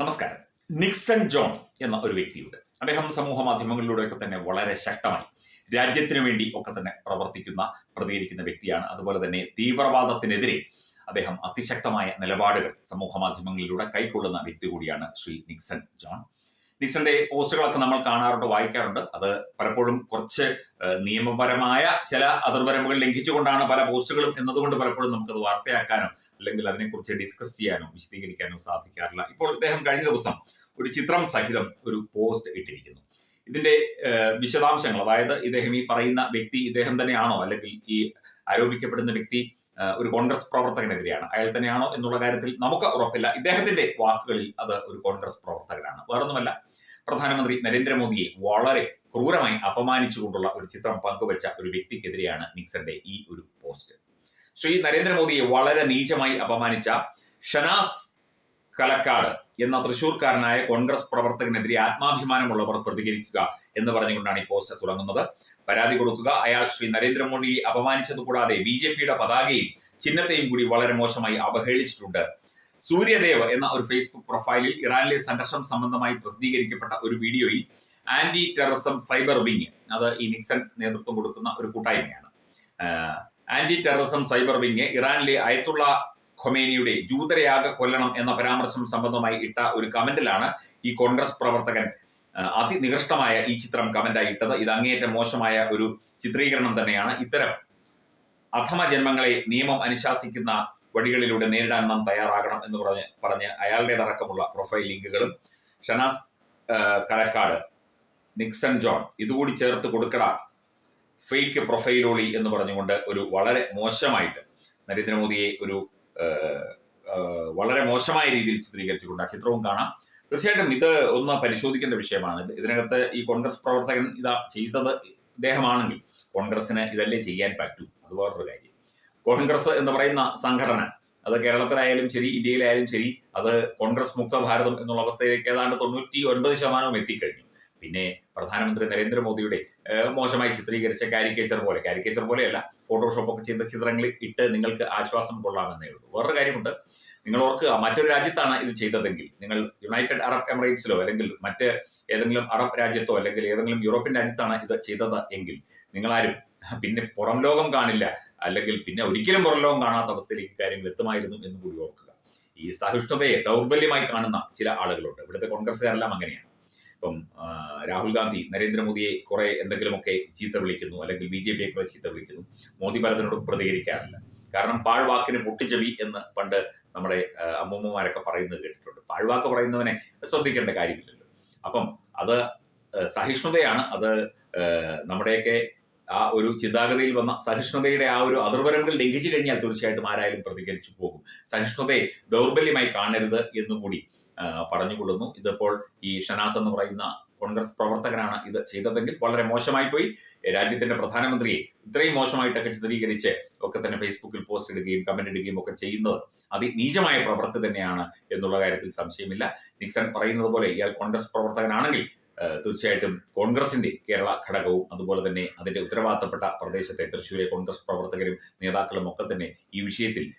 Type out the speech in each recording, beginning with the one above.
നമസ്കാരം. Nixon John എന്ന ഒരു വ്യക്തിയുണ്ട്. അദ്ദേഹം സമൂഹ മാധ്യമങ്ങളിലൂടെയൊക്കെ തന്നെ വളരെ ശക്തമായി രാജ്യത്തിനു വേണ്ടി ഒക്കെ തന്നെ പ്രവർത്തിക്കുന്ന പ്രതികരിക്കുന്ന വ്യക്തിയാണ്. അതുപോലെ തന്നെ തീവ്രവാദത്തിനെതിരെ അദ്ദേഹം അതിശക്തമായ നിലപാടുകൾ സമൂഹ മാധ്യമങ്ങളിലൂടെ കൈക്കൊള്ളുന്ന വ്യക്തി കൂടിയാണ് ശ്രീ നിക്സൺ ജോൺ. നിക്സന്റെ പോസ്റ്റുകളൊക്കെ നമ്മൾ കാണാറുണ്ട് വായിക്കാറുണ്ട്. അത് പലപ്പോഴും കുറച്ച് നിയമപരമായ ചില അതിർവരമ്പുകൾ ലംഘിച്ചുകൊണ്ടാണ് പല പോസ്റ്റുകളും എന്നതുകൊണ്ട് പലപ്പോഴും നമുക്കത് വാർത്തയാക്കാനോ അല്ലെങ്കിൽ അതിനെക്കുറിച്ച് ഡിസ്കസ് ചെയ്യാനോ വിശദീകരിക്കാനോ സാധിക്കാറില്ല. ഇപ്പോൾ ഇദ്ദേഹം കഴിഞ്ഞ ദിവസം ഒരു ചിത്രം സഹിതം ഒരു പോസ്റ്റ് ഇട്ടിരിക്കുന്നു. ഇതിന്റെ വിശദാംശങ്ങൾ അതായത് ഇദ്ദേഹം ഈ പറയുന്ന വ്യക്തി ഇദ്ദേഹം തന്നെയാണോ അല്ലെങ്കിൽ ഈ ആരോപിക്കപ്പെടുന്ന വ്യക്തി ഒരു കോൺഗ്രസ് പ്രവർത്തകനെതിരെയാണ്. അയാൾ തന്നെയാണോ എന്നുള്ള കാര്യത്തിൽ നമുക്ക് ഉറപ്പില്ല. ഇദ്ദേഹത്തിന്റെ വാക്കുകളിൽ അത് ഒരു കോൺഗ്രസ് പ്രവർത്തകനാണ്. വേറൊന്നുമല്ല പ്രധാനമന്ത്രി നരേന്ദ്രമോദിയെ വളരെ ക്രൂരമായി അപമാനിച്ചുകൊണ്ടുള്ള ഒരു ചിത്രം പങ്കുവച്ച ഒരു വ്യക്തിക്കെതിരെയാണ് നിക്സന്റെ ഈ ഒരു പോസ്റ്റ്. ശ്രീ നരേന്ദ്രമോദിയെ വളരെ നീചമായി അപമാനിച്ച ഷനാസ് കലക്കാട് എന്ന തൃശൂർക്കാരനായ കോൺഗ്രസ് പ്രവർത്തകനെതിരെ ആത്മാഭിമാനമുള്ളവർ പ്രതികരിക്കുക എന്ന് പറഞ്ഞുകൊണ്ടാണ് ഈ പോസ്റ്റ് തുടങ്ങുന്നത്. പരാതി കൊടുക്കുക. അയാൾ ശ്രീ നരേന്ദ്രമോദിയെ അപമാനിച്ചത് കൂടാതെ ബി ജെ പിയുടെ പതാകയും ചിഹ്നത്തെയും കൂടി വളരെ മോശമായി അവഹേളിച്ചിട്ടുണ്ട്. സൂര്യദേവ് എന്ന ഒരു ഫേസ്ബുക്ക് പ്രൊഫൈലിൽ ഇറാനിലെ സംഘർഷം സംബന്ധമായി പ്രസിദ്ധീകരിക്കപ്പെട്ട ഒരു വീഡിയോയിൽ ആന്റി ടെററിസം സൈബർ വിങ് അത് ഈ നിക്സൺ നേതൃത്വം കൊടുക്കുന്ന ഒരു കൂട്ടായ്മയാണ്. ആന്റി ടെററിസം സൈബർ വിങ് ഇറാനിലെ അയത്തുള്ള ഖൊമേനിയുടെ ജൂതരയാഗ കൊല്ലണം എന്ന പരാമർശം സംബന്ധമായി ഇട്ട ഒരു കമന്റിലാണ് ഈ കോൺഗ്രസ് പ്രവർത്തകൻ അതിനികൃഷ്ടമായ ഈ ചിത്രം കമന്റായി ഇട്ടത്. ഇത് അങ്ങേയറ്റം മോശമായ ഒരു ചിത്രീകരണം തന്നെയാണ്. ഇത്തരം അധമ ജന്മങ്ങളെ നിയമം അനുശാസിക്കുന്ന വഴികളിലൂടെ നേരിടാൻ നാം തയ്യാറാകണം എന്ന് പറഞ്ഞ് പറഞ്ഞ് അയാളുടേതടക്കമുള്ള പ്രൊഫൈൽ ലിങ്കുകളും ഷനാസ് കലക്കാട് നിക്സൺ ജോൺ ഇതുകൂടി ചേർത്ത് കൊടുക്കട. ഫേക്ക് പ്രൊഫൈലോളി എന്ന് പറഞ്ഞുകൊണ്ട് ഒരു വളരെ മോശമായിട്ട് നരേന്ദ്രമോദിയെ ഒരു വളരെ മോശമായ രീതിയിൽ ചിത്രീകരിച്ചുകൊണ്ട് ആ ചിത്രവും കാണാം. തീർച്ചയായിട്ടും ഇത് ഒന്ന് പരിശോധിക്കേണ്ട വിഷയമാണ്. ഇത് ഇതിനകത്ത് ഈ കോൺഗ്രസ് പ്രവർത്തകൻ ഇതാ ചെയ്തത് ഇദ്ദേഹമാണെങ്കിൽ കോൺഗ്രസിന് ഇതല്ലേ ചെയ്യാൻ പറ്റൂ. അത് വേറൊരു കാര്യം. കോൺഗ്രസ് എന്ന് പറയുന്ന സംഘടന അത് കേരളത്തിലായാലും ശരി ഇന്ത്യയിലായാലും ശരി അത് കോൺഗ്രസ് മുക്ത ഭാരതം എന്നുള്ള അവസ്ഥയിലേക്ക് ഏതാണ്ട് തൊണ്ണൂറ്റി ഒൻപത് ശതമാനവും എത്തിക്കഴിഞ്ഞു. പിന്നെ പ്രധാനമന്ത്രി നരേന്ദ്രമോദിയുടെ മോശമായി ചിത്രീകരിച്ച കാരിക്കേച്ചർ പോലെ. കാരിക്കേച്ചർ പോലെയല്ല ഫോട്ടോഷോപ്പ് ഒക്കെ ചെയ്ത ചിത്രങ്ങൾ ഇട്ട് നിങ്ങൾക്ക് ആശ്വാസം കൊള്ളാമെന്നേ ഉള്ളൂ. വേറൊരു കാര്യമുണ്ട് നിങ്ങൾ ഓർക്കുക മറ്റൊരു രാജ്യത്താണ് ഇത് ചെയ്തതെങ്കിൽ നിങ്ങൾ യുണൈറ്റഡ് അറബ് എമിറേറ്റ്സിലോ അല്ലെങ്കിൽ മറ്റ് ഏതെങ്കിലും അറബ് രാജ്യത്തോ അല്ലെങ്കിൽ ഏതെങ്കിലും യൂറോപ്യൻ രാജ്യത്താണ് ഇത് ചെയ്തത് എങ്കിൽ നിങ്ങളാരും പിന്നെ പുറം ലോകം കാണില്ല അല്ലെങ്കിൽ പിന്നെ ഒരിക്കലും പുറം ലോകം കാണാത്ത അവസ്ഥയിലേക്ക് കാര്യങ്ങൾ എത്തുമായിരുന്നു എന്ന് കൂടി ഓർക്കുക. ഈ സഹിഷ്ണുതയെ ദൗർബല്യമായി കാണുന്ന ചില ആളുകളുണ്ട്. ഇവിടുത്തെ കോൺഗ്രസ്സുകാരെല്ലാം അങ്ങനെയാണ്. ഇപ്പം രാഹുൽ ഗാന്ധി നരേന്ദ്രമോദിയെ കുറെ എന്തെങ്കിലുമൊക്കെ ചീത്ത വിളിക്കുന്നു അല്ലെങ്കിൽ ബി ജെ പിയെ കുറെ ചീത്ത വിളിക്കുന്നു. മോദി പലതിനോടും പ്രതികരിക്കാറില്ല. കാരണം പാഴ്വാക്കിന് പൊട്ടിച്ചെവി എന്ന് പണ്ട് നമ്മുടെ അമ്മൂമ്മമാരൊക്കെ പറയുന്നത് കേട്ടിട്ടുണ്ട്. പാഴ്വാക്ക് പറയുന്നവനെ ശ്രദ്ധിക്കേണ്ട കാര്യമില്ലല്ലോ. അപ്പം അത് സഹിഷ്ണുതയാണ്. അത് നമ്മുടെയൊക്കെ ആ ഒരു ചിന്താഗതിയിൽ വന്ന സഹിഷ്ണുതയുടെ ആ ഒരു അതിർവരമ്പുകൾ ലംഘിച്ചു കഴിഞ്ഞാൽ തീർച്ചയായിട്ടും ആരായാലും പ്രതികരിച്ചു പോകും. സഹിഷ്ണുതയെ ദൗർബല്യമായി കാണരുത് എന്നുകൂടി പറഞ്ഞുകൊള്ളുന്നു. ഇതിപ്പോൾ ഈ ഷനാസ് എന്ന് പറയുന്ന കോൺഗ്രസ് പ്രവർത്തകനാണ് ഇത് ചെയ്തതെങ്കിൽ വളരെ മോശമായി പോയി. രാജ്യത്തിന്റെ പ്രധാനമന്ത്രിയെ ഇത്രയും മോശമായിട്ടൊക്കെ ചിത്രീകരിച്ച് ഒക്കെ തന്നെ ഫേസ്ബുക്കിൽ പോസ്റ്റ് ഇടുകയും കമന്റ് ഇടുകയും ഒക്കെ ചെയ്യുന്നത് അതിനീചമായ പ്രവൃത്തി തന്നെയാണ് എന്നുള്ള കാര്യത്തിൽ സംശയമില്ല. നിക്സൺ പറയുന്നത് പോലെ ഇയാൾ കോൺഗ്രസ് പ്രവർത്തകനാണെങ്കിൽ തീർച്ചയായിട്ടും കോൺഗ്രസിന്റെ കേരള ഘടകവും അതുപോലെ തന്നെ അതിന്റെ ഉത്തരവാദിത്തപ്പെട്ട പ്രദേശത്തെ തൃശ്ശൂരെ കോൺഗ്രസ് പ്രവർത്തകരും നേതാക്കളും ഒക്കെ തന്നെ ഈ വിഷയത്തിൽ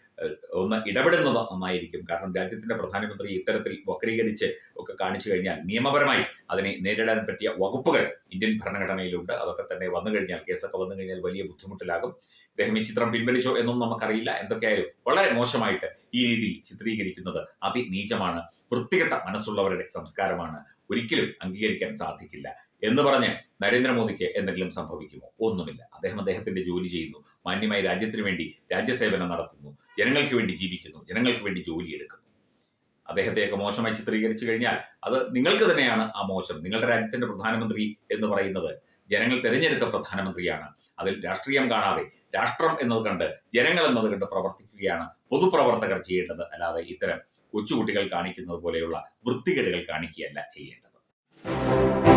ഒന്ന് ഇടപെടുന്നത് നന്നായിരിക്കും. കാരണം രാജ്യത്തിന്റെ പ്രധാനമന്ത്രി ഇത്തരത്തിൽ വക്രീകരിച്ച് ഒക്കെ കാണിച്ചു കഴിഞ്ഞാൽ നിയമപരമായി അതിനെ നേരിടാൻ പറ്റിയ വകുപ്പുകൾ ഇന്ത്യൻ ഭരണഘടനയിലുണ്ട്. അതൊക്കെ തന്നെ വന്നു കഴിഞ്ഞാൽ കേസൊക്കെ വന്നു കഴിഞ്ഞാൽ വലിയ ബുദ്ധിമുട്ടിലാകും. ഇദ്ദേഹം ഈ ചിത്രം പിൻവലിച്ചോ എന്നൊന്നും നമുക്കറിയില്ല. എന്തൊക്കെയായാലും വളരെ മോശമായിട്ട് ഈ രീതിയിൽ ചിത്രീകരിക്കുന്നത് അതിനീചമാണ്. വൃത്തികെട്ട മനസ്സുള്ളവരുടെ സംസ്കാരമാണ്. ഒരിക്കലും അംഗീകരിക്കാൻ സാധിക്കില്ല എന്ന് പറഞ്ഞ് നരേന്ദ്രമോദിക്ക് എന്തെങ്കിലും സംഭവിക്കുമോ? ഒന്നുമില്ല. അദ്ദേഹം അദ്ദേഹത്തിന്റെ ജോലി ചെയ്യുന്നു. മാന്യമായി രാജ്യത്തിന് വേണ്ടി രാജ്യസേവനം നടത്തുന്നു. ജനങ്ങൾക്ക് വേണ്ടി ജീവിക്കുന്നു. ജനങ്ങൾക്ക് വേണ്ടി ജോലി എടുക്കുന്നു. അദ്ദേഹത്തെയൊക്കെ മോശമായി ചിത്രീകരിച്ചു കഴിഞ്ഞാൽ അത് നിങ്ങൾക്ക് തന്നെയാണ് ആ മോശം. നിങ്ങളുടെ രാജ്യത്തിന്റെ പ്രധാനമന്ത്രി എന്ന് പറയുന്നത് ജനങ്ങൾ തിരഞ്ഞെടുത്ത പ്രധാനമന്ത്രിയാണ്. അതിൽ രാഷ്ട്രീയം കാണാതെ രാഷ്ട്രം എന്നത് കണ്ട് ജനങ്ങൾ എന്നത് കണ്ട് പ്രവർത്തിക്കുകയാണ് പൊതുപ്രവർത്തകർ ചെയ്യേണ്ടത്. അല്ലാതെ ഇത്തരം കൊച്ചുകുട്ടികൾ കാണിക്കുന്നത് പോലെയുള്ള വൃത്തികേടുകൾ കാണിക്കുകയല്ല ചെയ്യേണ്ടത്. Thank you.